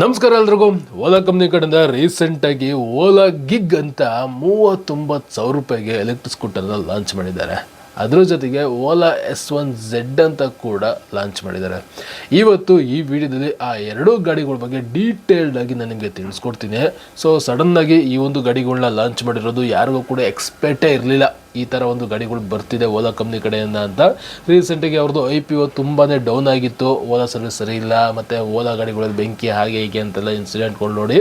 ನಮಸ್ಕಾರ ಎಲ್ರಿಗೂ. ಓಲಾ ಕಂಪ್ನಿ ಕಡೆಯಿಂದ ರೀಸೆಂಟಾಗಿ ಓಲಾ ಗಿಗ್ ಅಂತ ಮೂವತ್ತೊಂಬತ್ತು ಸಾವಿರ ರೂಪಾಯಿಗೆ ಎಲೆಕ್ಟ್ರಿಕ್ ಸ್ಕೂಟರ್ನ ಲಾಂಚ್ ಮಾಡಿದ್ದಾರೆ. ಅದರ ಜೊತೆಗೆ ಓಲಾ ಎಸ್ ಒನ್ ಝೆಡ್ ಅಂತ ಕೂಡ ಲಾಂಚ್ ಮಾಡಿದ್ದಾರೆ. ಇವತ್ತು ಈ ವಿಡಿಯೋದಲ್ಲಿ ಆ ಎರಡೂ ಗಾಡಿಗಳ ಬಗ್ಗೆ ಡೀಟೇಲ್ಡ್ ಆಗಿ ನಾನು ನಿಮಗೆ ತಿಳಿಸ್ಕೊಡ್ತೀನಿ. ಸೊ ಸಡನ್ನಾಗಿ ಈ ಒಂದು ಗಾಡಿಗಳನ್ನ ಲಾಂಚ್ ಮಾಡಿರೋದು ಯಾರಿಗೂ ಕೂಡ ಎಕ್ಸ್ಪೆಕ್ಟೇ ಇರಲಿಲ್ಲ. ಈ ಥರ ಒಂದು ಗಾಡಿಗಳು ಬರ್ತಿದೆ ಓಲಾ ಕಂಪ್ನಿ ಕಡೆಯಿಂದ ಅಂತ. ರೀಸೆಂಟಾಗಿ ಅವ್ರದ್ದು ಐ ಪಿ ಒ ತುಂಬಾ ಡೌನ್ ಆಗಿತ್ತು. ಓಲಾ ಸರ್ವಿಸ್ ಸರಿ ಇಲ್ಲ. ಮತ್ತು ಓಲಾ ಗಾಡಿಗಳಲ್ಲಿ ಬೆಂಕಿ ಹಾಗೆ ಹೀಗೆ ಅಂತೆಲ್ಲ ಇನ್ಸಿಡೆಂಟ್ಗಳು ನೋಡಿ.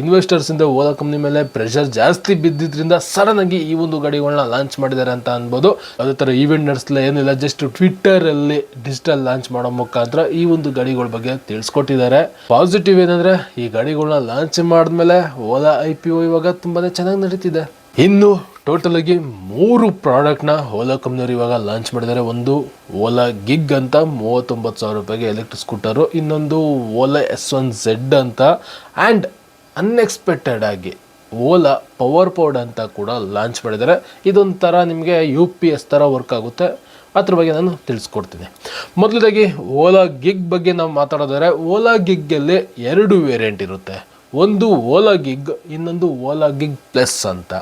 ಇನ್ವೆಸ್ಟರ್ಸಿಂದ ಓಲಾ ಕಂಪ್ನಿ ಮೇಲೆ ಪ್ರೆಷರ್ ಜಾಸ್ತಿ ಬಿದ್ದಿದ್ದರಿಂದ ಸಡನ್ ಆಗಿ ಈ ಒಂದು ಗಾಡಿಗಳನ್ನ ಲಾಂಚ್ ಮಾಡಿದ್ದಾರೆ ಅಂತ ಅನ್ಬೋದು. ಅದೇ ಥರ ಈವೆಂಟ್ ನಡೆಸಲಿಲ್ಲ ಏನಿಲ್ಲ. ಜಸ್ಟ್ ಟ್ವಿಟ್ಟರಲ್ಲಿ ಡಿಜಿಟಲ್ ಲಾಂಚ್ ಮಾಡೋ ಮುಖಾಂತರ ಈ ಒಂದು ಗಾಡಿಗಳ ಬಗ್ಗೆ ತಿಳಿಸ್ಕೊಟ್ಟಿದ್ದಾರೆ. ಪಾಸಿಟಿವ್ ಏನಂದ್ರೆ ಈ ಗಾಡಿಗಳನ್ನ ಲಾಂಚ್ ಮಾಡಿದ್ಮೇಲೆ ಓಲಾ ಐ ಪಿ ಒ ಇವಾಗ ತುಂಬಾ ಚೆನ್ನಾಗಿ ನಡೀತಿದೆ. ಇನ್ನು ಟೋಟಲ್ ಆಗಿ ಮೂರು ಪ್ರಾಡಕ್ಟ್ನ ಓಲಾ ಕಂಪ್ನಿಯವರು ಇವಾಗ ಲಾಂಚ್ ಮಾಡಿದ್ದಾರೆ. ಒಂದು ಓಲಾ ಗಿಗ್ ಅಂತ ಮೂವತ್ತೊಂಬತ್ತು ಸಾವಿರ ರೂಪಾಯಿಗೆ ಎಲೆಕ್ಟ್ರಿಕ್ ಸ್ಕೂಟರು ಇನ್ನೊಂದು ಓಲಾ ಎಸ್ ಒನ್ ಝೆಡ್ ಅಂತ ಆ್ಯಂಡ್ ಅನ್ಎಕ್ಸ್ಪೆಕ್ಟೆಡ್ ಆಗಿ ಓಲಾ ಪವರ್ ಪೌಡ್ ಅಂತ ಕೂಡ ಲಾಂಚ್ ಮಾಡಿದ್ದಾರೆ. ಇದೊಂಥರ ನಿಮಗೆ ಯು ಪಿ ಎಸ್ ಥರ ವರ್ಕ್ ಆಗುತ್ತೆ. ಅದ್ರ ಬಗ್ಗೆ ನಾನು ತಿಳಿಸ್ಕೊಡ್ತೀನಿ. ಮೊದಲದಾಗಿ ಓಲಾ ಗಿಗ್ ಬಗ್ಗೆ ನಾವು ಮಾತಾಡೋದಾದರೆ ಓಲಾ ಗಿಗ್ಗಲ್ಲಿ ಎರಡು ವೇರಿಯಂಟ್ ಇರುತ್ತೆ. ಒಂದು ಓಲಾ ಗಿಗ್ ಇನ್ನೊಂದು ಓಲಾ ಗಿಗ್ ಪ್ಲಸ್ ಅಂತ.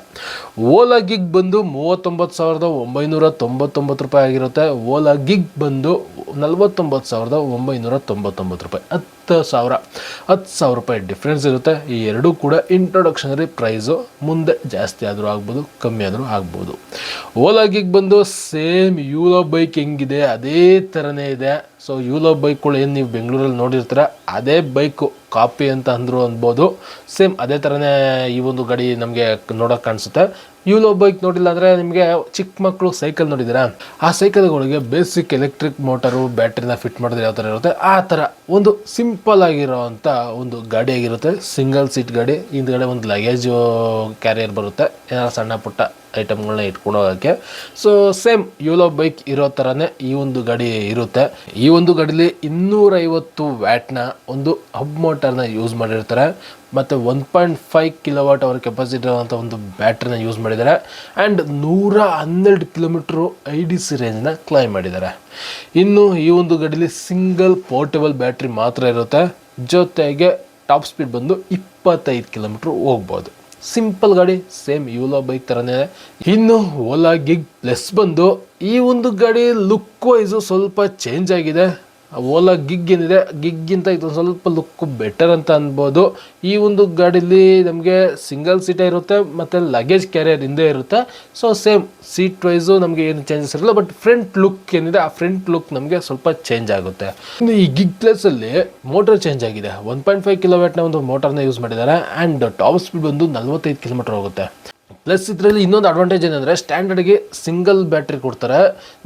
ಓಲಾ ಗಿಗ್ ಬಂದು ಮೂವತ್ತೊಂಬತ್ತು ಸಾವಿರದ ಒಂಬೈನೂರ ತೊಂಬತ್ತೊಂಬತ್ತು ರೂಪಾಯಿ ಆಗಿರುತ್ತೆ. ಓಲಾ ಗಿಗ್ ಬಂದು ನಲ್ವತ್ತೊಂಬತ್ತು ಸಾವಿರದ ಒಂಬೈನೂರ ತೊಂಬತ್ತೊಂಬತ್ತು ರೂಪಾಯಿ. ಹತ್ತು ಸಾವಿರ ಹತ್ತು ಸಾವಿರ ರೂಪಾಯಿ ಡಿಫ್ರೆನ್ಸ್ ಇರುತ್ತೆ. ಈ ಎರಡೂ ಕೂಡ ಇಂಟ್ರೊಡಕ್ಷನರಿ ಪ್ರೈಸು ಮುಂದೆ ಜಾಸ್ತಿ ಆದರೂ ಆಗ್ಬೋದು, ಕಮ್ಮಿ ಆದರೂ ಆಗ್ಬೋದು. ಓಲಾ ಗಿಗ್ ಬಂದು ಸೇಮ್ ಯೂಲೋ ಬೈಕ್ ಹೆಂಗಿದೆ, ಅದೇ ಥರನೇ ಇದೆ. ಸೊ ಯೂಲೋ ಬೈಕ್ಗಳು ಏನು ನೀವು ಬೆಂಗಳೂರಲ್ಲಿ ನೋಡಿರ್ತೀರ, ಅದೇ ಬೈಕು ಕಾಪಿ ಅಂತ ಅಂದರು ಅನ್ಬೋದು. ಸೇಮ್ ಅದೇ ಥರನೇ ಈ ಒಂದು ಗಾಡಿ ನಮಗೆ ನೋಡೋಕೆ ಕಾಣಿಸುತ್ತೆ. ಯೂಲೋ ಬೈಕ್ ನೋಡಿಲ್ಲ ಅಂದರೆ ನಿಮಗೆ ಚಿಕ್ಕ ಮಕ್ಕಳು ಸೈಕಲ್ ನೋಡಿದ್ದೀರಾ? ಆ ಸೈಕಲ್ಗಳಿಗೆ ಬೇಸಿಕ್ ಎಲೆಕ್ಟ್ರಿಕ್ ಮೋಟರು ಬ್ಯಾಟ್ರಿನ ಫಿಟ್ ಮಾಡಿದ್ರೆ ಯಾವ ಥರ ಇರುತ್ತೆ? ಆ ಥರ ಒಂದು ಸಿಂಪಲ್ ಆಗಿರೋವಂಥ ಒಂದು ಗಾಡಿ ಆಗಿರುತ್ತೆ. ಸಿಂಗಲ್ ಸೀಟ್ ಗಾಡಿ, ಹಿಂದ್ಗಡೆ ಒಂದು ಲಗೇಜು ಕ್ಯಾರಿಯರ್ ಬರುತ್ತೆ. ಏನಾದ್ರು ಸಣ್ಣ ಪುಟ್ಟ ಐಟಮ್ಗಳನ್ನ ಇಟ್ಕೊಂಡು ಹೋಗೋಕ್ಕೆ ಸೊ ಸೇಮ್ ಯೂಲೋ ಬೈಕ್ ಇರೋ ಥರನೇ ಈ ಒಂದು ಗಾಡಿ ಇರುತ್ತೆ. ಈ ಒಂದು ಗಾಡೀಲಿ ಇನ್ನೂರೈವತ್ತು ವ್ಯಾಟ್ನ ಒಂದು ಹಬ್ ಮೋಟರ್ನ ಯೂಸ್ ಮಾಡಿರ್ತಾರೆ. ಮತ್ತು one point five kilowatt hour capacity ಇರುವಂಥ ಒಂದು ಬ್ಯಾಟ್ರಿನ ಯೂಸ್ ಮಾಡಿದ್ದಾರೆ. ಆ್ಯಂಡ್ ನೂರ ಹನ್ನೆರಡು ಕಿಲೋಮೀಟ್ರು ಐ ಡಿ ಸಿ ರೇಂಜ್ನ ಕ್ಲೈಮ್ ಮಾಡಿದ್ದಾರೆ. ಇನ್ನು ಈ ಒಂದು ಗಾಡೀಲಿ ಸಿಂಗಲ್ ಪೋರ್ಟೇಬಲ್ ಬ್ಯಾಟ್ರಿ ಮಾತ್ರ ಇರುತ್ತೆ. ಜೊತೆಗೆ ಟಾಪ್ ಸ್ಪೀಡ್ ಬಂದು ಇಪ್ಪತ್ತೈದು ಕಿಲೋಮೀಟ್ರ್ ಹೋಗ್ಬೋದು. ಸಿಂಪಲ್ ಗಾಡಿ, ಸೇಮ್ ಯೂಲೋ ಬೈಕ್ ಥರನೇ. ಇನ್ನು ಓಲಾ ಗಿಗ್ ಪ್ಲಸ್ ಬಂದು ಈ ಒಂದು ಗಾಡಿ ಲುಕ್ ವೈಸು ಸ್ವಲ್ಪ ಚೇಂಜ್ ಆಗಿದೆ ಓಲಾ ಗಿಗ್ ಏನಿದೆ ಗಿಗ್ಗಿಂತ ಇದೊಂದು ಸ್ವಲ್ಪ ಲುಕ್ ಬೆಟರ್ ಅಂತ ಅನ್ಬೋದು. ಈ ಒಂದು ಗಾಡೀಲಿ ನಮಗೆ ಸಿಂಗಲ್ ಸೀಟೇ ಇರುತ್ತೆ, ಮತ್ತು ಲಗೇಜ್ ಕ್ಯಾರಿಯರ್ ಹಿಂದೆ ಇರುತ್ತೆ. ಸೊ ಸೇಮ್ ಸೀಟ್ ವೈಸು ನಮಗೆ ಏನು ಚೇಂಜಸ್ ಇರಲ್ಲ ಬಟ್ ಫ್ರಂಟ್ ಲುಕ್ ಏನಿದೆ, ಆ ಫ್ರಂಟ್ ಲುಕ್ ನಮಗೆ ಸ್ವಲ್ಪ ಚೇಂಜ್ ಆಗುತ್ತೆ. ಇನ್ನು ಈ ಗಿಗ್ ಪ್ಲೇಸಲ್ಲಿ ಮೋಟರ್ ಚೇಂಜ್ ಆಗಿದೆ. ಒನ್ ಪಾಯಿಂಟ್ ಫೈವ್ ಕಿಲೋವ್ಯಾಟ್ನ ಒಂದು ಮೋಟರ್ನ ಯೂಸ್ ಮಾಡಿದ್ದಾರೆ ಆ್ಯಂಡ್ ಟಾಪ್ ಸ್ಪೀಡ್ ಬಂದು ನಲ್ವತ್ತೈದು ಕಿಲೋಮೀಟರ್ ಹೋಗುತ್ತೆ. ಪ್ಲಸ್ ಇದರಲ್ಲಿ ಇನ್ನೊಂದು ಅಡ್ವಾಂಟೇಜ್ ಏನಂದರೆ ಸ್ಟ್ಯಾಂಡರ್ಡ್ಗೆ ಸಿಂಗಲ್ ಬ್ಯಾಟ್ರಿ ಕೊಡ್ತಾರೆ.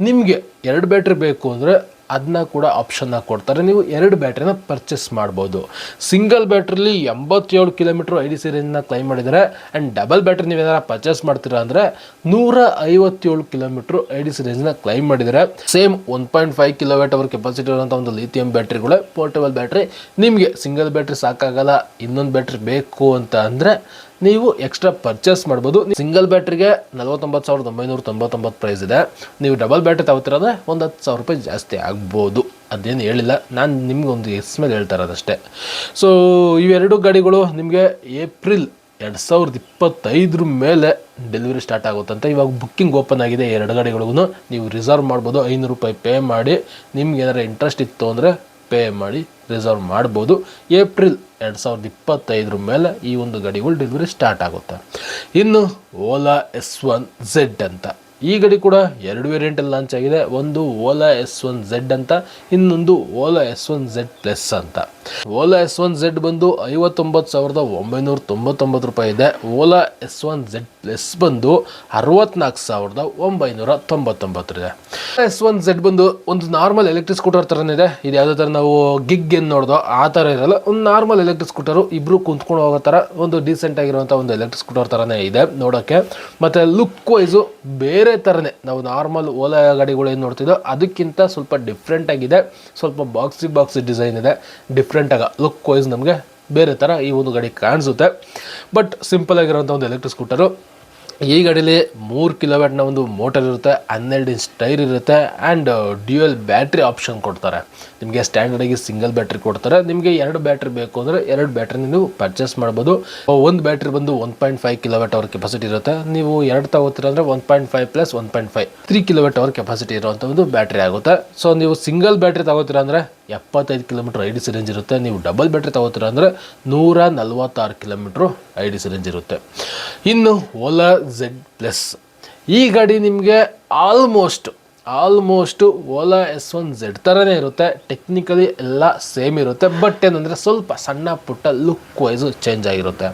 ನಿಮಗೆ ಎರಡು ಬ್ಯಾಟ್ರಿ ಬೇಕು ಅಂದರೆ ಅದನ್ನ ಕೂಡ ಆಪ್ಷನ್ನ ಕೊಡ್ತಾರೆ. ನೀವು ಎರಡು ಬ್ಯಾಟ್ರಿನ ಪರ್ಚೇಸ್ ಮಾಡ್ಬೋದು. ಸಿಂಗಲ್ ಬ್ಯಾಟ್ರಿಲಿ ಎಂಬತ್ತೇಳು ಕಿಲೋಮೀಟ್ರ್ ಐ ಡಿ ಸಿ ರೇಂಜ್ನ ಕ್ಲೈಮ್ ಮಾಡಿದರೆ ಆ್ಯಂಡ್ ಡಬಲ್ ಬ್ಯಾಟ್ರಿ ನೀವು ಏನಾರ ಪರ್ಚೇಸ್ ಮಾಡ್ತೀರಾ ಅಂದರೆ ನೂರ ಐವತ್ತೇಳು ಕಿಲೋಮೀಟ್ರ್ ಐ ಡಿ ಸಿ ರೇಂಜ್ನ ಕ್ಲೈಮ್ ಮಾಡಿದರೆ same one point five kilowatt hour capacity ಇರುವಂಥ ಒಂದು ಲಿಥಿಯಂ ಬ್ಯಾಟ್ರಿಗಳೇ ಪೋರ್ಟೇಬಲ್ ಬ್ಯಾಟ್ರಿ ನಿಮಗೆ ಸಿಂಗಲ್ ಬ್ಯಾಟ್ರಿ ಸಾಕಾಗಲ್ಲ, ಇನ್ನೊಂದು ಬ್ಯಾಟ್ರಿ ಬೇಕು ಅಂತ ಅಂದರೆ ನೀವು ಎಕ್ಸ್ಟ್ರಾ ಪರ್ಚೇಸ್ ಮಾಡ್ಬೋದು. ಸಿಂಗಲ್ ಬ್ಯಾಟ್ರಿಗೆ ನಲವತ್ತೊಂಬತ್ತು ಸಾವಿರದ ಒಂಬೈನೂರ ತೊಂಬತ್ತೊಂಬತ್ತು ಪ್ರೈಸ್ ಇದೆ. ನೀವು ಡಬಲ್ ಬ್ಯಾಟ್ರಿ ತಗೋತಿರೋದ್ರೆ ಒಂದು ಹತ್ತು ಸಾವಿರ ರೂಪಾಯಿ ಜಾಸ್ತಿ ಆಗ್ಬೋದು. ಅದೇನು ಹೇಳಿಲ್ಲ. ನಾನು ನಿಮ್ಗೆ ಒಂದು ಎಸ್ ಮೇಲೆ ಹೇಳ್ತಾ ಇರೋದಷ್ಟೇ ಸೊ ಇವೆರಡು ಗಾಡಿಗಳು ನಿಮಗೆ ಏಪ್ರಿಲ್ ಎರಡು ಸಾವಿರದ ಇಪ್ಪತ್ತೈದರ ಮೇಲೆ ಡೆಲಿವರಿ ಸ್ಟಾರ್ಟ್ ಆಗುತ್ತಂತೆ. ಇವಾಗ ಬುಕ್ಕಿಂಗ್ ಓಪನ್ ಆಗಿದೆ ಎರಡು ಗಾಡಿಗಳಿಗೂ ನೀವು ರಿಸರ್ವ್ ಮಾಡ್ಬೋದು. ಐನೂರು ರೂಪಾಯಿ ಪೇ ಮಾಡಿ. ನಿಮ್ಗೆ ಏನಾರು ಇಂಟ್ರೆಸ್ಟ್ ಇತ್ತು ಅಂದರೆ ಪೇ ಮಾಡಿ ರಿಸರ್ವ್ ಮಾಡ್ಬೋದು. ಏಪ್ರಿಲ್ ಎರಡು ಸಾವಿರದ ಇಪ್ಪತ್ತೈದರ ಮೇಲೆ ಈ ಒಂದು ಗಾಡಿಗಳು ಡೆಲಿವರಿ ಸ್ಟಾರ್ಟ್ ಆಗುತ್ತೆ. ಇನ್ನು ಓಲಾ ಎಸ್ ಒನ್ ಝೆಡ್ ಅಂತ. ಈ ಗಡಿ ಕೂಡ ಎರಡು ವೇರಿಯಂಟಲ್ಲಿ ಲಾಂಚ್ ಆಗಿದೆ. ಒಂದು ಓಲಾ ಎಸ್ ಒನ್ ಝೆಡ್ ಅಂತ, ಇನ್ನೊಂದು Ola S one Z plus ಅಂತ. ಓಲಾ ಎಸ್ ಒನ್ ಝೆಡ್ ಬಂದು ಐವತ್ತೊಂಬತ್ತು ಸಾವಿರದ ಒಂಬೈನೂರ ತೊಂಬತ್ತೊಂಬತ್ತು ರೂಪಾಯಿ ಇದೆ. Ola S one Z plus ಬಂದು ಅರವತ್ನಾಲ್ಕು ಸಾವಿರದ ಒಂಬೈನೂರ ತೊಂಬತ್ತೊಂಬತ್ತರಿದೆ ಎಸ್ ಒನ್ ಝೆಡ್ ಬಂದು ಒಂದು ನಾರ್ಮಲ್ ಎಲೆಕ್ಟ್ರಿಕ್ ಸ್ಕೂಟರ್ ಥರನೇ ಇದೆ. ಇದು ಯಾವುದೇ ಥರ ನಾವು ಗಿಗ್ ಏನು ನೋಡ್ದೋ ಆ ಥರ ಇರಲ್ಲ. ಒಂದು ನಾರ್ಮಲ್ ಎಲೆಕ್ಟ್ರಿಕ್ ಸ್ಕೂಟರು ಇಬ್ಬರು ಕುಂತ್ಕೊಂಡು ಹೋಗೋ ಥರ ಒಂದು ಡೀಸೆಂಟ್ ಆಗಿರುವಂಥ ಒಂದು ಎಲೆಕ್ಟ್ರಿಕ್ ಸ್ಕೂಟರ್ ಥರನೇ ಇದೆ ನೋಡೋಕ್ಕೆ. ಮತ್ತು ಲುಕ್ ವೈಸು ಬೇರೆ ಥರನೇ ನಾವು ನಾರ್ಮಲ್ ಓಲಾ ಗಾಡಿಗಳು ಏನು ನೋಡ್ತಿದ್ದೋ ಅದಕ್ಕಿಂತ ಸ್ವಲ್ಪ ಡಿಫ್ರೆಂಟ್ ಆಗಿದೆ. ಸ್ವಲ್ಪ ಬಾಕ್ಸಿ ಬಾಕ್ಸಿ ಡಿಸೈನ್ ಇದೆ. ಡಿಫ್ರೆಂಟ್ ಆಗ ಲುಕ್ ವೈಸ್ ನಮಗೆ ಬೇರೆ ಥರ ಈ ಒಂದು ಗಾಡಿ ಕಾಣಿಸುತ್ತೆ. ಬಟ್ ಸಿಂಪಲ್ ಆಗಿರುವಂಥ ಒಂದು ಎಲೆಕ್ಟ್ರಿಕ್ ಸ್ಕೂಟರು ಈ ಗಾಡೀಲಿ ಮೂರು ಕಿಲೋವ್ಯಾಟ್ನ ಒಂದು ಮೋಟರ್ ಇರುತ್ತೆ, ಹನ್ನೆರಡು ಇಂಚ್ ಟೈರ್ ಇರುತ್ತೆ ಆ್ಯಂಡ್ ಡ್ಯೂಯಲ್ ಬ್ಯಾಟ್ರಿ ಆಪ್ಷನ್ ಕೊಡ್ತಾರೆ. ನಿಮಗೆ ಸ್ಟ್ಯಾಂಡರ್ಡಾಗಿ ಸಿಂಗಲ್ ಬ್ಯಾಟ್ರಿ ಕೊಡ್ತಾರೆ. ನಿಮಗೆ ಎರಡು ಬ್ಯಾಟ್ರಿ ಬೇಕು ಅಂದರೆ ಎರಡು ಬ್ಯಾಟ್ರಿ ನೀವು ಪರ್ಚೇಸ್ ಮಾಡ್ಬೋದು. ಒಂದು ಬ್ಯಾಟ್ರಿ ಬಂದು one point five kilowatt hour capacity ಇರುತ್ತೆ. ನೀವು ಎರಡು ತಗೋತೀರ ಅಂದರೆ one point five plus one point five three kilowatt hour capacity ಇರುವಂಥ ಒಂದು ಬ್ಯಾಟ್ರಿ ಆಗುತ್ತೆ. ಸೊ ನೀವು ಸಿಂಗಲ್ ಬ್ಯಾಟ್ರಿ ತಗೋತೀರ ಅಂದರೆ ಎಪ್ಪತ್ತೈದು ಕಿಲೋಮೀಟ್ರ್ ಐ ಡಿ ರೇಂಜ್ ಇರುತ್ತೆ. ನೀವು ಡಬಲ್ ಬ್ಯಾಟ್ರಿ ತಗೋತೀರ ಅಂದರೆ ನೂರ ನಲ್ವತ್ತಾರು ಕಿಲೋಮೀಟ್ರು ಐ ಡಿ ರೇಂಜ್ ಇರುತ್ತೆ. ಇನ್ನು ಓಲಾ ಝೆಡ್ ಪ್ಲಸ್. ಈ ಗಾಡಿ ನಿಮಗೆ almost almost Ola S one Z ಥರನೇ ಇರುತ್ತೆ. ಟೆಕ್ನಿಕಲಿ ಎಲ್ಲ ಸೇಮ್ ಇರುತ್ತೆ. ಬಟ್ ಏನಂದರೆ ಸ್ವಲ್ಪ ಸಣ್ಣ ಪುಟ್ಟ ಲುಕ್ ವೈಸು ಚೇಂಜ್ ಆಗಿರುತ್ತೆ.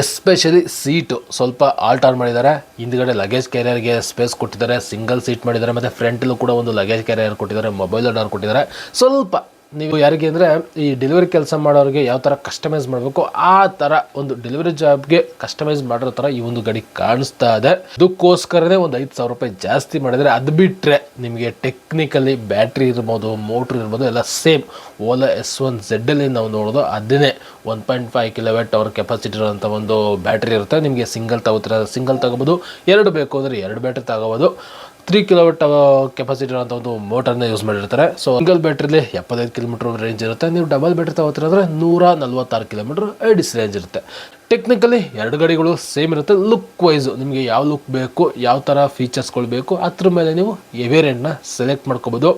ಎಸ್ಪೆಷಲಿ ಸೀಟು ಸ್ವಲ್ಪ ಆಲ್ಟರ್ ಮಾಡಿದ್ದಾರೆ. ಹಿಂದ್ಗಡೆ ಲಗೇಜ್ ಕ್ಯಾರಿಯರ್ಗೆ ಸ್ಪೇಸ್ ಕೊಟ್ಟಿದ್ದಾರೆ. ಸಿಂಗಲ್ ಸೀಟ್ ಮಾಡಿದ್ದಾರೆ. ಮತ್ತು ಫ್ರಂಟಲ್ಲೂ ಕೂಡ ಒಂದು ಲಗೇಜ್ ಕ್ಯಾರಿಯರ್ ಕೊಟ್ಟಿದ್ದಾರೆ. ಮೊಬೈಲ್ ಡೋರ್ ಕೊಟ್ಟಿದ್ದಾರೆ. ಸ್ವಲ್ಪ ನೀವು ಯಾರಿಗೆ ಅಂದರೆ ಈ ಡೆಲಿವರಿ ಕೆಲಸ ಮಾಡೋರಿಗೆ ಯಾವ ಥರ ಕಸ್ಟಮೈಸ್ ಮಾಡಬೇಕು, ಆ ಥರ ಒಂದು ಡೆಲಿವರಿ ಜಾಬ್ಗೆ ಕಸ್ಟಮೈಸ್ ಮಾಡಿರೋ ಥರ ಈ ಒಂದು ಗಾಡಿ ಕಾಣಿಸ್ತಾ ಇದೆ. ಅದಕ್ಕೋಸ್ಕರನೇ ಒಂದು ಐದು ಸಾವಿರ ರೂಪಾಯಿ ಜಾಸ್ತಿ ಮಾಡಿದರೆ ಅದು ಬಿಟ್ಟರೆ ನಿಮಗೆ ಟೆಕ್ನಿಕಲಿ ಬ್ಯಾಟ್ರಿ ಇರ್ಬೋದು ಮೋಟ್ರ್ ಇರ್ಬೋದು, ಎಲ್ಲ ಸೇಮ್ ಓಲಾ ಎಸ್ ಒನ್ ಝೆಡ್ಡಲ್ಲಿ ನಾವು ನೋಡೋದು. ಅದನ್ನೇ one point five kilowatt hour capacity ಇರೋಂಥ ಒಂದು ಬ್ಯಾಟ್ರಿ ಇರುತ್ತೆ. ನಿಮಗೆ ಸಿಂಗಲ್ ತಗೋತೀರ ಸಿಂಗಲ್ ತಗೋಬೋದು. ಎರಡು ಬೇಕು ಅಂದರೆ ಎರಡು ಬ್ಯಾಟ್ರಿ ತಗೋಬೋದು. ತ್ರೀ ಕಿಲೋಮೀಟರ್ ಕೆಪಾಸಿಟಿ ಇರೋಂಥ ಒಂದು ಮೋಟರ್ನ ಯೂಸ್ ಮಾಡಿರ್ತಾರೆ. ಸೊ ಸಿಂಗಲ್ ಬ್ಯಾಟ್ರಿಲಿ ಎಪ್ಪತ್ತೈದು ಕಿಲೋಮೀಟರ್ ರೇಂಜ್ ಇರುತ್ತೆ. ನೀವು ಡಬಲ್ ಬ್ಯಾಟ್ರಿ ತಗೋತೀರ ಅಂದರೆ ನೂರ ನಲ್ವತ್ತಾರು ಕಿಲೋಮೀಟರ್ ಐಡಿಸ್ ರೇಂಜ್ ಇರುತ್ತೆ. ಟೆಕ್ನಿಕಲಿ ಎರಡು ಗಾಡಿಗಳು ಸೇಮ್ ಇರುತ್ತೆ. ಲುಕ್ ವೈಸು ನಿಮಗೆ ಯಾವ ಲುಕ್ ಬೇಕು, ಯಾವ ಥರ ಫೀಚರ್ಸ್ಗಳು ಬೇಕು, ಅದ್ರ ಮೇಲೆ ನೀವು ವೇರಿಯಂಟ್ನ ಸೆಲೆಕ್ಟ್ ಮಾಡ್ಕೋಬೋದು.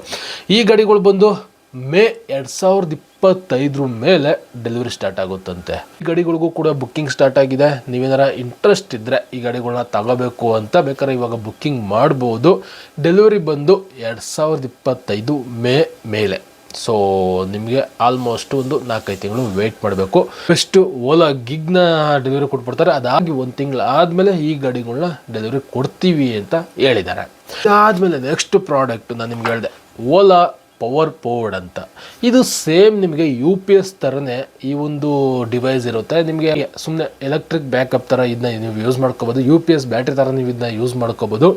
ಈ ಗಾಡಿಗಳು ಬಂದು ಮೇ ಎರಡು ಸಾವಿರದ ಇಪ್ಪತ್ತೈದರ ಮೇಲೆ ಡೆಲಿವರಿ ಸ್ಟಾರ್ಟ್ ಆಗುತ್ತಂತೆ. ಈ ಗಾಡಿಗಳಿಗೂ ಕೂಡ ಬುಕ್ಕಿಂಗ್ ಸ್ಟಾರ್ಟ್ ಆಗಿದೆ. ನೀವೇನಾರ ಇಂಟ್ರೆಸ್ಟ್ ಇದ್ದರೆ ಈ ಗಾಡಿಗಳನ್ನ ತಗೋಬೇಕು ಅಂತ ಬೇಕಾದ್ರೆ ಇವಾಗ ಬುಕ್ಕಿಂಗ್ ಮಾಡ್ಬೋದು. ಡೆಲಿವರಿ ಬಂದು ಎರಡು ಸಾವಿರದ ಇಪ್ಪತ್ತೈದು ಮೇ ಮೇಲೆ. ಸೊ ನಿಮಗೆ ಆಲ್ಮೋಸ್ಟ್ ಒಂದು ನಾಲ್ಕೈದು ತಿಂಗಳು ವೆಯ್ಟ್ ಮಾಡಬೇಕು. ಫಸ್ಟು ಓಲಾ ಗಿಗ್ನ ಡೆಲಿವರಿ ಕೊಟ್ಬಿಡ್ತಾರೆ. ಅದಾಗಿ ಒಂದು ತಿಂಗಳು ಆದಮೇಲೆ ಈ ಗಾಡಿಗಳನ್ನ ಡೆಲಿವರಿ ಕೊಡ್ತೀವಿ ಅಂತ ಹೇಳಿದ್ದಾರೆ. ಅದಾದಮೇಲೆ ನೆಕ್ಸ್ಟ್ ಪ್ರಾಡಕ್ಟ್ ನಾನು ನಿಮ್ಗೆ ಹೇಳಿದೆ. ಓಲಾ ಪವರ್ ಪೋರ್ಡ್ ಅಂತ. ಇದು ಸೇಮ್ ನಿಮಗೆ ಯು ಪಿ ಎಸ್ ಥರನೇ ಈ ಒಂದು ಡಿವೈಸ್ ಇರುತ್ತೆ. ನಿಮಗೆ ಸುಮ್ಮನೆ ಎಲೆಕ್ಟ್ರಿಕ್ ಬ್ಯಾಕಪ್ ಥರ ಇದನ್ನ ನೀವು ಯೂಸ್ ಮಾಡ್ಕೋಬೋದು. ಯು ಪಿ ಎಸ್ ಬ್ಯಾಟ್ರಿ ಥರ ನೀವು ಇದನ್ನ ಯೂಸ್ ಮಾಡ್ಕೋಬೋದು.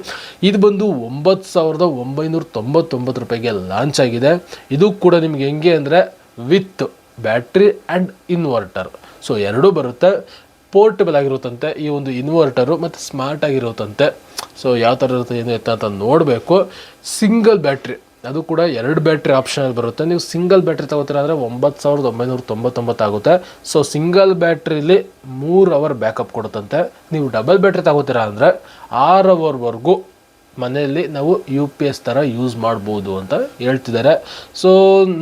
ಇದು ಬಂದು ಒಂಬತ್ತು ಸಾವಿರದ ಒಂಬೈನೂರ ತೊಂಬತ್ತೊಂಬತ್ತು ರೂಪಾಯಿಗೆ ಲಾಂಚ್ ಆಗಿದೆ. ಇದು ಕೂಡ ನಿಮ್ಗೆ ಹೆಂಗೆ ಅಂದರೆ with battery and inverter. So ಎರಡೂ ಬರುತ್ತೆ. ಪೋರ್ಟಬಲ್ ಆಗಿರುತ್ತಂತೆ ಈ ಒಂದು ಇನ್ವರ್ಟರು ಮತ್ತು ಸ್ಮಾರ್ಟ್ ಆಗಿರುತ್ತಂತೆ. ಸೊ ಯಾವ ಥರ ಇರುತ್ತೆ ಏನು ಎತ್ತ ಅಂತ ನೋಡಬೇಕು. ಸಿಂಗಲ್ ಬ್ಯಾಟ್ರಿ ಅದು ಕೂಡ ಎರಡು ಬ್ಯಾಟ್ರಿ ಆಪ್ಷನಲ್ಲಿ ಬರುತ್ತೆ. ನೀವು ಸಿಂಗಲ್ ಬ್ಯಾಟ್ರಿ ತಗೋತೀರ ಅಂದರೆ ಒಂಬತ್ತು ಸಾವಿರದ ಒಂಬೈನೂರ ತೊಂಬತ್ತೊಂಬತ್ತಾಗುತ್ತೆ ಸೊ ಸಿಂಗಲ್ ಬ್ಯಾಟ್ರಿಲಿ ಮೂರು ಅವರ್ ಬ್ಯಾಕಪ್ ಕೊಡುತ್ತಂತೆ. ನೀವು ಡಬಲ್ ಬ್ಯಾಟ್ರಿ ತಗೋತೀರಾ ಅಂದರೆ ಆರು ಅವರ್ವರೆಗೂ ಮನೆಯಲ್ಲಿ ನಾವು ಯು ಪಿ ಎಸ್ ಥರ ಯೂಸ್ ಮಾಡ್ಬೋದು ಅಂತ ಹೇಳ್ತಿದ್ದಾರೆ. ಸೊ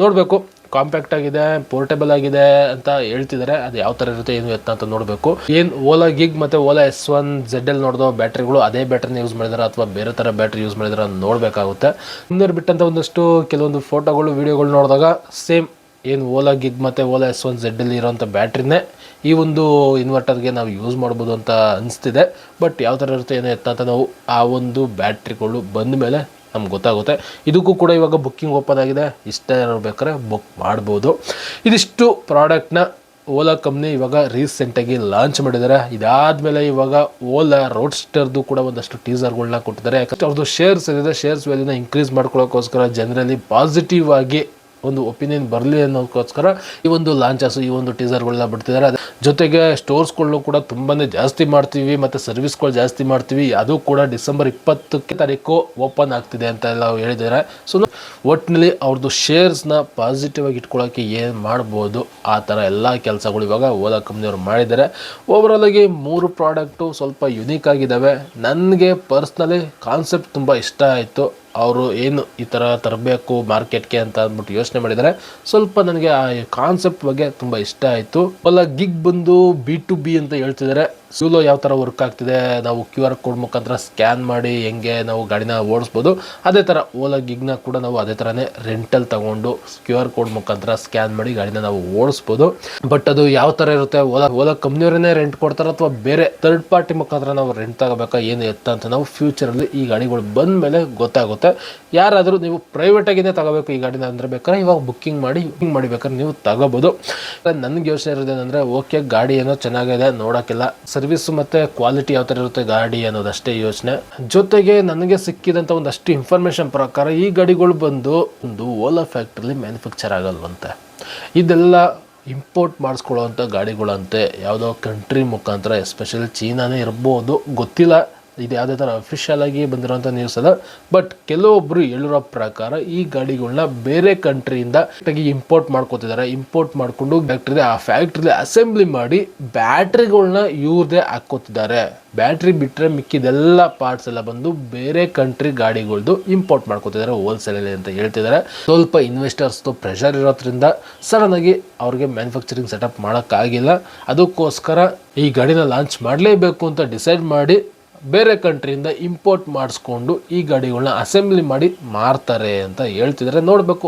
ನೋಡಬೇಕು. ಕಾಂಪ್ಯಾಕ್ಟ್ ಆಗಿದೆ ಪೋರ್ಟೇಬಲ್ ಆಗಿದೆ ಅಂತ ಹೇಳ್ತಿದ್ದಾರೆ ಅದು ಯಾವ ಥರ ಇರುತ್ತೆ, ಏನು ಎತ್ತ ಅಂತ ನೋಡಬೇಕು. ಏನು ಓಲಾ ಗಿಗ್ ಮತ್ತು Ola S one Z L ನೋಡಿದೋ ಬ್ಯಾಟ್ರಿಗಳು ಅದೇ ಬ್ಯಾಟ್ರಿನ ಯೂಸ್ ಮಾಡಿದಾರೆ ಅಥವಾ ಬೇರೆ ಥರ ಬ್ಯಾಟ್ರಿ ಯೂಸ್ ಮಾಡಿದಾರ ನೋಡಬೇಕಾಗುತ್ತೆ. ಇನ್ನೊಂದು ಬಿಟ್ಟಂಥ ಒಂದಷ್ಟು ಕೆಲವೊಂದು ಫೋಟೋಗಳು ವೀಡಿಯೋಗಳು ನೋಡಿದಾಗ ಸೇಮ್ ಏನು ಓಲಾ ಗಿಗ್ ಮತ್ತು ಓಲಾ ಎಸ್ ಒನ್ ಅಲ್ಲಿ ಇರೋಂಥ ಬ್ಯಾಟ್ರಿನೇ ಈ ಒಂದು ಇನ್ವರ್ಟರ್ಗೆ ನಾವು ಯೂಸ್ ಮಾಡ್ಬೋದು ಅಂತ ಅನಿಸ್ತಿದೆ. ಬಟ್ ಯಾವ ಥರ ಇರುತ್ತೆ, ಏನೋ ಎತ್ತ ಅಂತ ನಾವು ಆ ಒಂದು ಬ್ಯಾಟ್ರಿಗಳು ಬಂದ ಮೇಲೆ ನಮ್ಗೆ ಗೊತ್ತಾಗುತ್ತೆ. ಇದಕ್ಕೂ ಕೂಡ ಇವಾಗ ಬುಕ್ಕಿಂಗ್ ಓಪನ್ ಆಗಿದೆ. ಇಷ್ಟ ಬೇಕಾದ್ರೆ ಬುಕ್ ಮಾಡ್ಬೋದು. ಇದಿಷ್ಟು ಪ್ರಾಡಕ್ಟ್ನ ಓಲಾ ಕಂಪ್ನಿ ಇವಾಗ ರೀಸೆಂಟಾಗಿ ಲಾಂಚ್ ಮಾಡಿದ್ದಾರೆ. ಇದಾದಮೇಲೆ ಇವಾಗ ಓಲಾ ರೋಡ್ಸ್ಟರ್ದು ಕೂಡ ಒಂದಷ್ಟು ಟೀಸರ್ಗಳನ್ನ ಕೊಟ್ಟಿದ್ದಾರೆ. ಯಾಕಂದರೆ ಅವ್ರದ್ದು ಶೇರ್ಸ್ ಏನಿದೆ ಶೇರ್ಸ್ ವ್ಯಾಲ್ಯೂನ ಇನ್ಕ್ರೀಸ್ ಮಾಡ್ಕೊಳ್ಳೋಕ್ಕೋಸ್ಕರ ಜನರಲ್ಲಿ ಪಾಸಿಟಿವ್ ಆಗಿ ಒಂದು ಒಪಿನಿಯನ್ ಬರಲಿ ಅನ್ನೋದಕ್ಕೋಸ್ಕರ ಈ ಒಂದು ಲಾಂಚಸ್ ಈ ಒಂದು ಟೀಸರ್ಗಳನ್ನ ಬಿಡ್ತಿದ್ದಾರೆ. ಅದ್ರ ಜೊತೆಗೆ ಸ್ಟೋರ್ಸ್ಗಳನ್ನೂ ಕೂಡ ತುಂಬಾ ಜಾಸ್ತಿ ಮಾಡ್ತೀವಿ ಮತ್ತು ಸರ್ವಿಸ್ಗಳು ಜಾಸ್ತಿ ಮಾಡ್ತೀವಿ. ಅದು ಕೂಡ ಡಿಸೆಂಬರ್ ಇಪ್ಪತ್ತಕ್ಕೆ ತಾರೀಕು ಓಪನ್ ಆಗ್ತಿದೆ ಅಂತ ಎಲ್ಲ ಹೇಳಿದ್ದಾರೆ. ಸೊ ಒಟ್ಟಿನಲ್ಲಿ ಅವ್ರದ್ದು ಶೇರ್ಸ್ನ ಪಾಸಿಟಿವ್ ಆಗಿ ಇಟ್ಕೊಳ್ಳೋಕ್ಕೆ ಏನು ಮಾಡ್ಬೋದು? ಆ ಥರ ಎಲ್ಲ ಕೆಲಸಗಳು ಇವಾಗ ಓಲಾ ಕಂಪ್ನಿಯವರು ಮಾಡಿದ್ದಾರೆ. ಓವರಾಲ್ ಆಗಿ ಮೂರು ಪ್ರಾಡಕ್ಟು ಸ್ವಲ್ಪ ಯುನೀಕ್ ಆಗಿದ್ದಾವೆ ನನಗೆ ಪರ್ಸ್ನಲಿ ಕಾನ್ಸೆಪ್ಟ್ ತುಂಬ ಇಷ್ಟ ಆಯಿತು. ಅವರು ಏನು ಈ ಥರ ತರಬೇಕು ಮಾರ್ಕೆಟ್ಗೆ ಅಂತ ಅಂದ್ಬಿಟ್ಟು ಯೋಚನೆ ಮಾಡಿದ್ದಾರೆ. ಸ್ವಲ್ಪ ನನಗೆ ಆ ಕಾನ್ಸೆಪ್ಟ್ ಬಗ್ಗೆ ತುಂಬ ಇಷ್ಟ ಆಯಿತು. ಅಲ್ಲ ಗಿಗ್ ಬಂದು ಬಿ ಟು ಬಿ ಅಂತ ಹೇಳ್ತಿದ್ದಾರೆ. ಸೂಲೋ ಯಾವ ಥರ ವರ್ಕ್ ಆಗ್ತಿದೆ? ನಾವು ಕ್ಯೂ ಆರ್ ಕೋಡ್ ಮುಖಾಂತರ ಸ್ಕ್ಯಾನ್ ಮಾಡಿ ಹೆಂಗೆ ನಾವು ಗಾಡಿನ ಓಡಿಸ್ಬೋದು. ಅದೇ ಥರ ಓಲಾ ಗಿಗ್ನ ಕೂಡ ನಾವು ಅದೇ ಥರನೇ ರೆಂಟಲ್ ತಗೊಂಡು ಕ್ಯೂ ಆರ್ ಕೋಡ್ ಮುಖಾಂತರ ಸ್ಕ್ಯಾನ್ ಮಾಡಿ ಗಾಡಿನ ನಾವು ಓಡಿಸ್ಬೋದು. ಬಟ್ ಅದು ಯಾವ ಥರ ಇರುತ್ತೆ? ಓಲಾ ಓಲಾ ಕಂಪ್ನಿಯವರೇ ರೆಂಟ್ ಕೊಡ್ತಾರೆ ಅಥವಾ ಬೇರೆ ಥರ್ಡ್ ಪಾರ್ಟಿ ಮುಖಾಂತರ ನಾವು ರೆಂಟ್ ತಗೋಬೇಕಾ? ಏನು ಎತ್ತ ಅಂತ ನಾವು ಫ್ಯೂಚರಲ್ಲಿ ಈ ಗಾಡಿಗಳು ಬಂದ ಮೇಲೆ ಗೊತ್ತಾಗುತ್ತೆ. ಯಾರಾದರೂ ನೀವು ಪ್ರೈವೇಟಾಗಿನೇ ತಗೋಬೇಕು, ಈ ಗಾಡಿನ ಅಂದರೆ ಬೇಕಾದ್ರೆ ಇವಾಗ ಬುಕ್ಕಿಂಗ್ ಮಾಡಿ ಬುಕ್ಕಿಂಗ್ ಮಾಡಿಬೇಕಾದ್ರೆ ನೀವು ತಗೋಬೋದು. ನನಗೆ ಯೋಚನೆ ಇರೋದೇನೆಂದರೆ ಓಕೆ ಗಾಡಿ ಏನೋ ಚೆನ್ನಾಗಿದೆ, ನೋಡೋಕ್ಕಿಲ್ಲ. ಸರ್ವಿಸ್ ಮತ್ತು ಕ್ವಾಲಿಟಿ ಯಾವ ಥರ ಇರುತ್ತೆ ಗಾಡಿ ಅನ್ನೋದಷ್ಟೇ ಯೋಚನೆ. ಜೊತೆಗೆ ನನಗೆ ಸಿಕ್ಕಿದಂಥ ಒಂದಷ್ಟು ಇನ್ಫಾರ್ಮೇಷನ್ ಪ್ರಕಾರ ಈ ಗಾಡಿಗಳು ಬಂದು ಒಂದು ಓಲಾ ಫ್ಯಾಕ್ಟ್ರಿಲಿ ಮ್ಯಾನುಫ್ಯಾಕ್ಚರ್ ಆಗಲ್ವಂತೆ. ಇದೆಲ್ಲ ಇಂಪೋರ್ಟ್ ಮಾಡಿಸ್ಕೊಳ್ಳೋವಂಥ ಗಾಡಿಗಳಂತೆ. ಯಾವುದೋ ಕಂಟ್ರಿ ಮುಖಾಂತರ ಎಸ್ಪೆಷಲಿ ಚೀನಾನೇ ಇರ್ಬೋದು. ಗೊತ್ತಿಲ್ಲ. ಇದು ಯಾವುದೇ ಥರ ಅಫಿಷಿಯಲ್ ಆಗಿ ಬಂದಿರೋಂಥ ನ್ಯೂಸ್ ಅಲ್ಲ ಬಟ್ ಕೆಲವೊಬ್ಬರು ಹೇಳಿರೋ ಪ್ರಕಾರ ಈ ಗಾಡಿಗಳನ್ನ ಬೇರೆ ಕಂಟ್ರಿಯಿಂದ ಇಂಪೋರ್ಟ್ ಮಾಡ್ಕೋತಿದ್ದಾರೆ. ಇಂಪೋರ್ಟ್ ಮಾಡಿಕೊಂಡು ಫ್ಯಾಕ್ಟ್ರಿ ಆ ಫ್ಯಾಕ್ಟ್ರಿಲಿ ಅಸೆಂಬ್ಲಿ ಮಾಡಿ ಬ್ಯಾಟ್ರಿಗಳನ್ನ ಇವ್ರದೇ ಹಾಕೋತಿದ್ದಾರೆ ಬ್ಯಾಟ್ರಿ ಬಿಟ್ಟರೆ ಮಿಕ್ಕಿದೆಲ್ಲ ಪಾರ್ಟ್ಸ್ ಎಲ್ಲ ಬಂದು ಬೇರೆ ಕಂಟ್ರಿ ಗಾಡಿಗಳ್ದು ಇಂಪೋರ್ಟ್ ಮಾಡ್ಕೋತಿದ್ದಾರೆ ಹೋಲ್ಸೇಲಲ್ಲಿ ಅಂತ ಹೇಳ್ತಿದ್ದಾರೆ. ಸ್ವಲ್ಪ ಇನ್ವೆಸ್ಟರ್ಸ್ದು ಪ್ರೆಷರ್ ಇರೋದ್ರಿಂದ ಸಡನ್ ಆಗಿ ಅವ್ರಿಗೆ ಮ್ಯಾನುಫ್ಯಾಕ್ಚರಿಂಗ್ ಸೆಟಪ್ ಮಾಡೋಕ್ಕಾಗಿಲ್ಲ. ಅದಕ್ಕೋಸ್ಕರ ಈ ಗಾಡಿನ ಲಾಂಚ್ ಮಾಡಲೇಬೇಕು ಅಂತ ಡಿಸೈಡ್ ಮಾಡಿ ಬೇರೆ ಕಂಟ್ರಿಯಿಂದ ಇಂಪೋರ್ಟ್ ಮಾಡಿಸ್ಕೊಂಡು ಈ ಗಾಡಿಗಳನ್ನ ಅಸೆಂಬ್ಲಿ ಮಾಡಿ ಮಾರ್ತಾರೆ ಅಂತ ಹೇಳ್ತಿದ್ದಾರೆ. ನೋಡಬೇಕು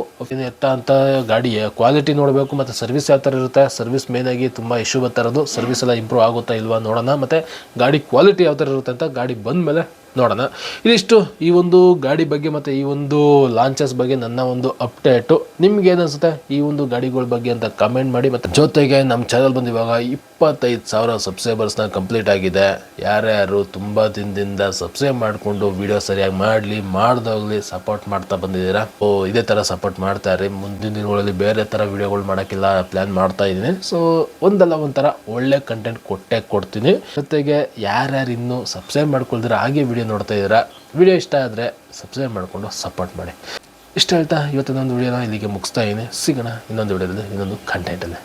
ಎತ್ತ ಅಂತ ಗಾಡಿಯ ಕ್ವಾಲಿಟಿ ನೋಡಬೇಕು, ಮತ್ತು ಸರ್ವಿಸ್ ಯಾವ ಥರ ಇರುತ್ತೆ, ಸರ್ವಿಸ್ ಮೇನಾಗಿ ತುಂಬ ಇಶ್ಯೂ ಬರ್ತಾ ಇರೋದು ಸರ್ವಿಸ್ ಎಲ್ಲ ಇಂಪ್ರೂವ್ ಆಗುತ್ತಾ ಇಲ್ವಾ ನೋಡೋಣ, ಮತ್ತು ಗಾಡಿ ಕ್ವಾಲಿಟಿ ಯಾವ ಥರ ಇರುತ್ತೆ ಅಂತ ಗಾಡಿ ಬಂದ ಮೇಲೆ ನೋಡೋಣ. ಇದಿಷ್ಟು ಈ ಒಂದು ಗಾಡಿ ಬಗ್ಗೆ ಮತ್ತು ಈ ಒಂದು ಲಾಂಚಸ್ ಬಗ್ಗೆ ನನ್ನ ಒಂದು ಅಪ್ಡೇಟು ನಿಮ್ಗೆ ಏನಿಸುತ್ತೆ? ಈ ಒಂದು ಗಾಡಿಗಳ ಬಗ್ಗೆ ಅಂತ ಕಮೆಂಟ್ ಮಾಡಿ ಮತ್ತು ಜೊತೆಗೆ ನಮ್ಮ ಚಾನಲ್ ಬಂದು ಇವಾಗ ಇಪ್ಪತ್ತೈದು ಸಾವಿರ ಸಬ್ಸ್ಕ್ರೈಬರ್ಸ್ನ ಕಂಪ್ಲೀಟ್ ಆಗಿದೆ. ಯಾರ್ಯಾರು ತುಂಬ ದಿನದಿಂದ ಸಬ್ಸ್ಕ್ರೈಬ್ ಮಾಡಿಕೊಂಡು ವಿಡಿಯೋ ಸರಿಯಾಗಿ ಮಾಡಲಿ, ಮಾಡ್ದೋಗ್ಲಿ ಸಪೋರ್ಟ್ ಮಾಡ್ತಾ ಬಂದಿದ್ದೀರಾ? ಓ, ಇದೇ ಥರ ಸಪೋರ್ಟ್ ಮಾಡ್ತಾ ಇರಿ. ಮುಂದಿನ ದಿನಗಳಲ್ಲಿ ಬೇರೆ ಥರ ವಿಡಿಯೋಗಳು ಮಾಡೋಕ್ಕಿಲ್ಲ ಪ್ಲ್ಯಾನ್ ಮಾಡ್ತಾ ಇದ್ದೀನಿ. ಸೊ ಒಂದಲ್ಲ ಒಂಥರ ಒಳ್ಳೆ ಕಂಟೆಂಟ್ ಕೊಟ್ಟೆ ಕೊಡ್ತೀನಿ. ಜೊತೆಗೆ ಯಾರ್ಯಾರು ಇನ್ನೂ ಸಬ್ಸ್ಕ್ರೈಬ್ ಮಾಡ್ಕೊಳ್ದಿರ, ಹಾಗೆ ವಿಡಿಯೋ ನೋಡ್ತಾ ಇದ್ದೀರಾ? ವಿಡಿಯೋ ಇಷ್ಟ ಆದರೆ ಸಬ್ಸ್ಕ್ರೈಬ್ ಮಾಡಿಕೊಂಡು ಸಪೋರ್ಟ್ ಮಾಡಿ. ಇಷ್ಟ ಹೇಳ್ತಾ ಇವತ್ತಿನೊಂದು ವಿಡಿಯೋನ ಇಲ್ಲಿಗೆ ಮುಗಿಸ್ತಾ ಇದ್ದೀನಿ. ಸಿಗೋಣ ಇನ್ನೊಂದು ವಿಡಿಯೋದಲ್ಲಿ ಇನ್ನೊಂದು ಕಂಟೆಂಟಲ್ಲಿ